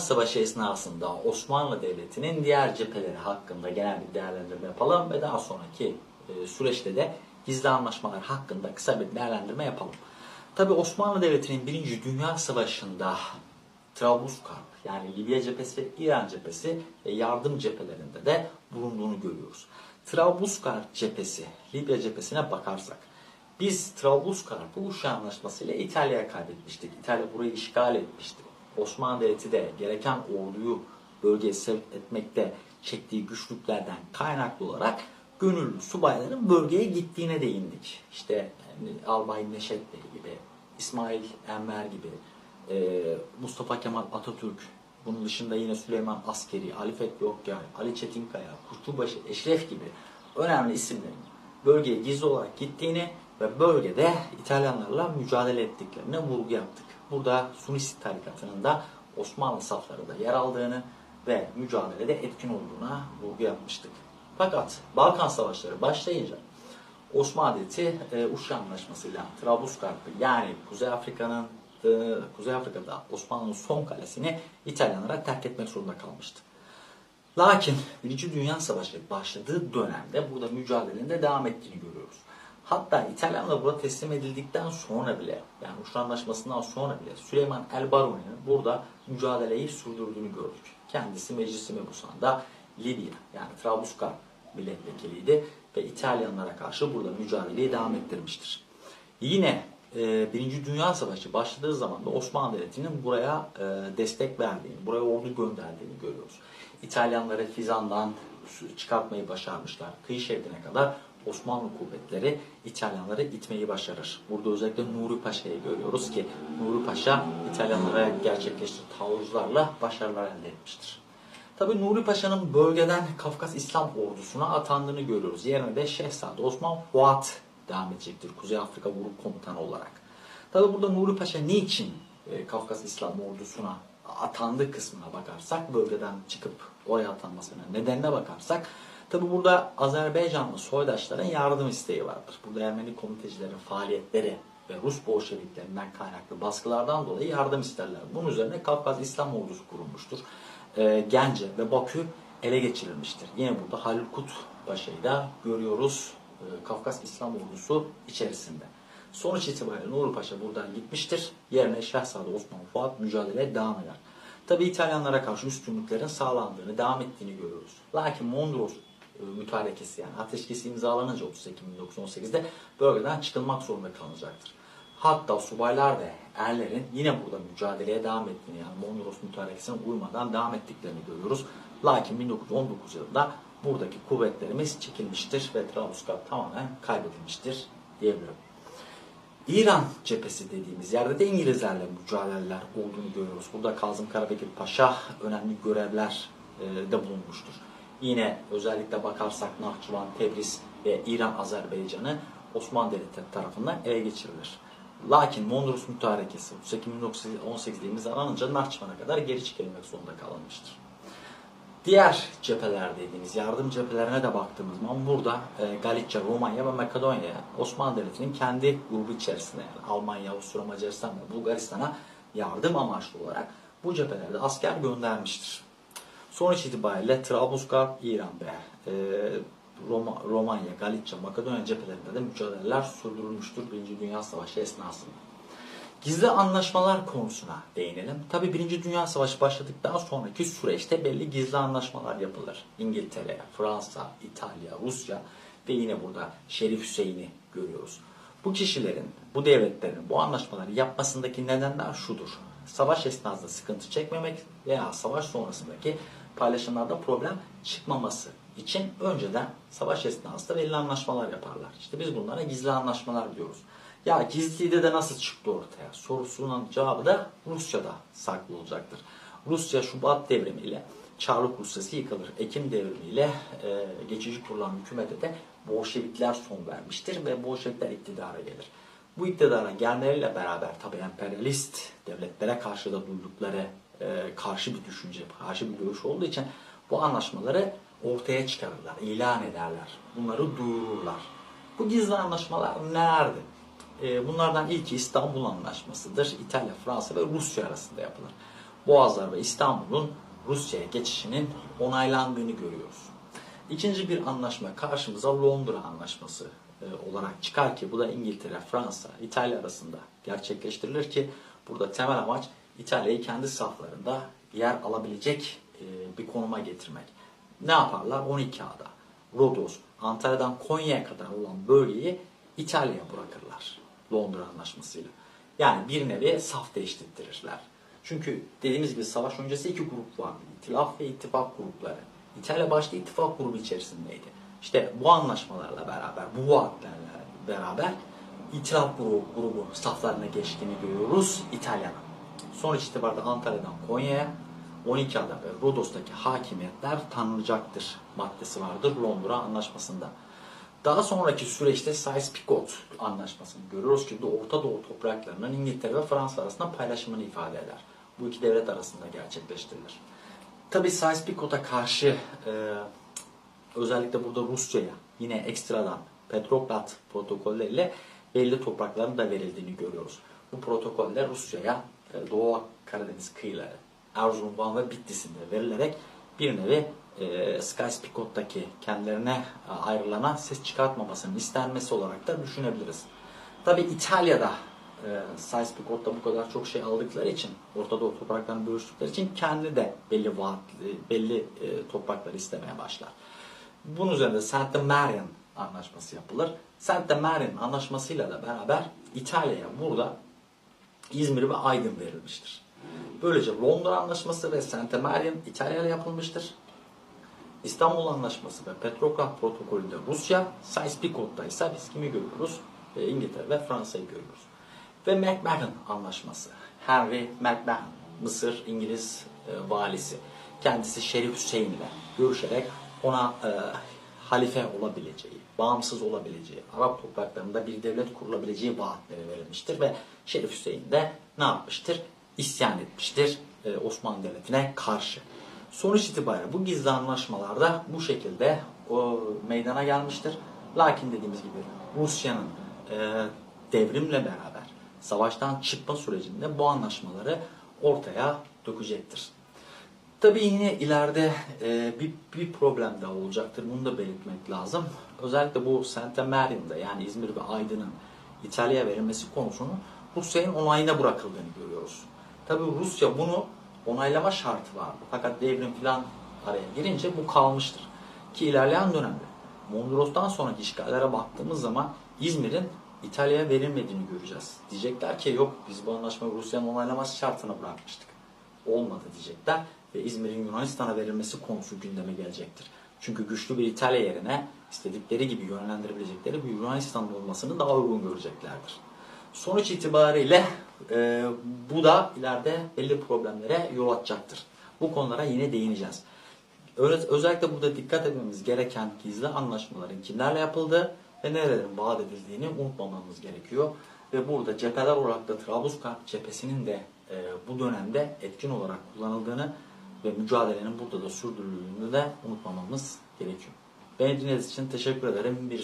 Savaşı esnasında Osmanlı Devleti'nin diğer cepheleri hakkında genel bir değerlendirme yapalım ve daha sonraki e, süreçte de gizli anlaşmalar hakkında kısa bir değerlendirme yapalım. Tabi Osmanlı Devleti'nin 1. Dünya Savaşı'nda Trablusgarp yani Libya cephesi ve İran cephesi yardım cephelerinde de bulunduğunu görüyoruz. Trablusgarp cephesi, Libya cephesine bakarsak biz Trablusgarp'ı Uşa Anlaşması ile İtalya'ya kaybetmiştik. İtalya burayı işgal etmişti. Osmanlı Devleti de gereken orduyu bölgeye sevk etmekte çektiği güçlüklerden kaynaklı olarak gönüllü subayların bölgeye gittiğine değindik. İşte yani Albay Neşet Bey gibi, İsmail Enver gibi, e, Mustafa Kemal Atatürk, bunun dışında yine Süleyman Askeri, Ali Fethi Okyay, Ali Çetinkaya, Kurtulbaşı Eşref gibi önemli isimlerin bölgeye gizli olarak gittiğini ve bölgede İtalyanlarla mücadele ettiklerine vurgu yaptık. Burada Sunisi tarikatının da Osmanlı saflarında yer aldığını ve mücadelede etkin olduğuna vurgu yapmıştık. Fakat Balkan Savaşları başlayınca Osmanlı Devleti e, Uşa Anlaşması'yla Trablusgarp'ı yani Kuzey Afrika'nın e, Kuzey Afrika'da Osmanlı'nın son kalesini İtalyanlara terk etmek zorunda kalmıştı. Lakin Birinci Dünya Savaşı başladığı dönemde burada mücadelenin de devam ettiğini görüyoruz. Hatta İtalyanlar burada teslim edildikten sonra bile yani Uşra Anlaşması'ndan sonra bile Süleyman El Baroni'nin burada mücadeleyi sürdürdüğünü gördük. Kendisi Meclisi Mebusan'da Libya yani Trablusgarp milletvekiliydi ve İtalyanlara karşı burada mücadeleyi devam ettirmiştir. Yine e, Birinci Dünya Savaşı başladığı zaman da Osmanlı Devleti'nin buraya e, destek verdiğini, buraya ordu gönderdiğini görüyoruz. İtalyanları Fizan'dan çıkartmayı başarmışlar. Kıyı şeridine kadar Osmanlı kuvvetleri İtalyanları itmeyi başarır. Burada özellikle Nuri Paşa'yı görüyoruz ki Nuri Paşa İtalyanlara gerçekleştirdiği taarruzlarla başarılar elde etmiştir. Tabi Nuri Paşa'nın bölgeden Kafkas İslam ordusuna atandığını görüyoruz. Yerine de Şehzade Osman Fuat devam edecektir Kuzey Afrika Grup Komutanı olarak. Tabi burada Nuri Paşa niçin e, Kafkas İslam ordusuna atandığı kısmına bakarsak, bölgeden çıkıp oraya atanmasına nedenine bakarsak, tabi burada Azerbaycanlı soydaşların yardım isteği vardır. Burada Ermeni komitecilerin faaliyetleri ve Rus Bolşeviklerinden kaynaklı baskılardan dolayı yardım isterler. Bunun üzerine Kafkas İslam ordusu kurulmuştur. E, Gence ve Bakü ele geçirilmiştir. Yine burada Halil Kut Paşa'yı da görüyoruz e, Kafkas İslam ordusu içerisinde. Sonuç itibariyle Nuri Paşa buradan gitmiştir. Yerine Şehzade Osman Fuat mücadeleye devam eder. Tabi İtalyanlara karşı üstünlüklerin sağlandığını, devam ettiğini görüyoruz. Lakin Mondros mütarekesi yani ateşkesi imzalanınca 30 Ekim 1918'de bölgeden çıkılmak zorunda kalınacaktır. Hatta subaylar ve erlerin yine burada mücadeleye devam ettiğini yani Mondros mütarekesine uymadan devam ettiklerini görüyoruz. Lakin 1919 yılında buradaki kuvvetlerimiz çekilmiştir ve Trablusgarp tamamen kaybedilmiştir diyebilirim. İran cephesi dediğimiz yerde de İngilizlerle mücadeleler olduğunu görüyoruz. Burada Kazım Karabekir Paşa önemli görevler e, de bulunmuştur. Yine özellikle bakarsak Nahçıvan, Tebriz ve İran Azerbaycan'ı Osmanlı Devleti tarafından ele geçirilir. Lakin Mondros Mütarekesi 8 1918'de imzalanınca Nahçıvan'a kadar geri çekilmek zorunda kalınmıştır. Diğer cepheler dediğimiz yardım cephelerine de baktığımız zaman burada e, Galicia, Romanya ve Makedonya Osmanlı Devleti'nin kendi grubu içerisinde yani Almanya, Avusturya, Macaristan ve Bulgaristan'a yardım amaçlı olarak bu cephelerde asker göndermiştir. Sonuç itibariyle Trablusgarp, İran ve e, Roma, Romanya, Galicia, Makedonya cephelerinde de mücadeleler sürdürülmüştür Birinci Dünya Savaşı esnasında. Gizli anlaşmalar konusuna değinelim. Tabi Birinci Dünya Savaşı başladıktan sonraki süreçte belli gizli anlaşmalar yapılır. İngiltere, Fransa, İtalya, Rusya ve yine burada Şerif Hüseyin'i görüyoruz. Bu kişilerin, bu devletlerin bu anlaşmaları yapmasındaki nedenler şudur. Savaş esnasında sıkıntı çekmemek veya savaş sonrasındaki paylaşımlarda problem çıkmaması için önceden savaş esnasında belli anlaşmalar yaparlar. İşte biz bunlara gizli anlaşmalar diyoruz. Ya gizliydi de nasıl çıktı ortaya? Sorusunun cevabı da Rusya'da saklı olacaktır. Rusya Şubat devrimiyle Çarlık Rusyası yıkılır. Ekim devrimiyle e, geçici kurulan hükümete de Bolşevikler son vermiştir ve Bolşevikler iktidara gelir. Bu iktidara gelmeleriyle beraber tabi emperyalist devletlere karşı da duydukları e, karşı bir düşünce, karşı bir görüş olduğu için bu anlaşmaları ortaya çıkarırlar, ilan ederler. Bunları duyururlar. Bu gizli anlaşmalar nerede? Bunlardan ilki İstanbul Anlaşması'dır. İtalya, Fransa ve Rusya arasında yapılır. Boğazlar ve İstanbul'un Rusya'ya geçişinin onaylandığını görüyoruz. İkinci bir anlaşma karşımıza Londra Anlaşması e, olarak çıkar ki bu da İngiltere, Fransa, İtalya arasında gerçekleştirilir ki burada temel amaç İtalya'yı kendi saflarında yer alabilecek e, bir konuma getirmek. Ne yaparlar? 12 ada, Rodos, Antalya'dan Konya'ya kadar olan bölgeyi İtalya'ya bırakırlar Londra Anlaşması'yla. Yani bir nevi saf değiştirtirirler. Çünkü dediğimiz gibi savaş öncesi iki grup vardı. İtilaf ve ittifak grupları. İtalya başta ittifak grubu içerisindeydi. İşte bu anlaşmalarla beraber, bu vaatlerle beraber itilaf grubu, grubu saflarına geçtiğini görüyoruz İtalya'nın. Sonuç itibariyle Antalya'dan Konya'ya 12 ada ve Rodos'taki hakimiyetler tanınacaktır maddesi vardır Londra Anlaşması'nda. Daha sonraki süreçte Sykes-Picot Anlaşması'nı görüyoruz ki Orta Doğu topraklarının İngiltere ve Fransa arasında paylaşımını ifade eder. Bu iki devlet arasında gerçekleştirilir. Tabi Sykes-Picot'a karşı e, özellikle burada Rusya'ya yine ekstradan Petrograd protokolleriyle belli toprakların da verildiğini görüyoruz. Bu protokoller Rusya'ya Doğu Karadeniz kıyıları, Erzurum, Van ve Bitlis'inde verilerek bir nevi e, Sykes-Picot'taki kendilerine e, ayrılana ses çıkartmamasının istenmesi olarak da düşünebiliriz. Tabi İtalya'da e, Sykes-Picot'ta bu kadar çok şey aldıkları için, Orta Doğu topraklarını bölüştükleri için kendi de belli vaat, belli e, toprakları istemeye başlar. Bunun üzerinde Saint Marian anlaşması yapılır. Saint Marian anlaşmasıyla da beraber İtalya'ya burada İzmir ve Aydın verilmiştir. Böylece Londra Anlaşması ve Saint Marian İtalya ile yapılmıştır. İstanbul Anlaşması ve Petrograd Protokolü'nde Rusya, Sykes-Picot'ta ise biz kimi görüyoruz? E, İngiltere ve Fransa'yı görüyoruz. Ve McMahon Anlaşması. Henry McMahon, Mısır İngiliz e, valisi. Kendisi Şerif Hüseyin'le görüşerek ona e, halife olabileceği, bağımsız olabileceği, Arap topraklarında bir devlet kurulabileceği vaatleri verilmiştir ve Şerif Hüseyin de ne yapmıştır? İsyan etmiştir e, Osmanlı Devleti'ne karşı. Sonuç itibariyle bu gizli anlaşmalarda bu şekilde o meydana gelmiştir. Lakin dediğimiz gibi Rusya'nın e, devrimle beraber savaştan çıkma sürecinde bu anlaşmaları ortaya dökecektir. Tabii yine ileride e, bir, bir problem daha olacaktır. Bunu da belirtmek lazım. Özellikle bu Saint Marian'da yani İzmir ve Aydın'ın İtalya'ya verilmesi konusunu Rusya'nın onayına bırakıldığını görüyoruz. Tabii Rusya bunu onaylama şartı vardı. Fakat devrim falan araya girince bu kalmıştır. Ki ilerleyen dönemde Mondros'tan sonraki işgallere baktığımız zaman İzmir'in İtalya'ya verilmediğini göreceğiz. Diyecekler ki yok biz bu anlaşmayı Rusya'nın onaylaması şartına bırakmıştık. Olmadı diyecekler ve İzmir'in Yunanistan'a verilmesi konusu gündeme gelecektir. Çünkü güçlü bir İtalya yerine istedikleri gibi yönlendirebilecekleri bir Yunanistan olmasını daha uygun göreceklerdir. Sonuç itibariyle e, bu da ileride belli problemlere yol açacaktır. Bu konulara yine değineceğiz. Özellikle burada dikkat etmemiz gereken gizli anlaşmaların kimlerle yapıldığı ve nerelerin vaat edildiğini unutmamamız gerekiyor. Ve burada cepheler olarak da Trablusgarp cephesinin de e, bu dönemde etkin olarak kullanıldığını ve mücadelenin burada da sürdürüldüğünü de unutmamamız gerekiyor. Beni dinlediğiniz için teşekkür ederim. Bir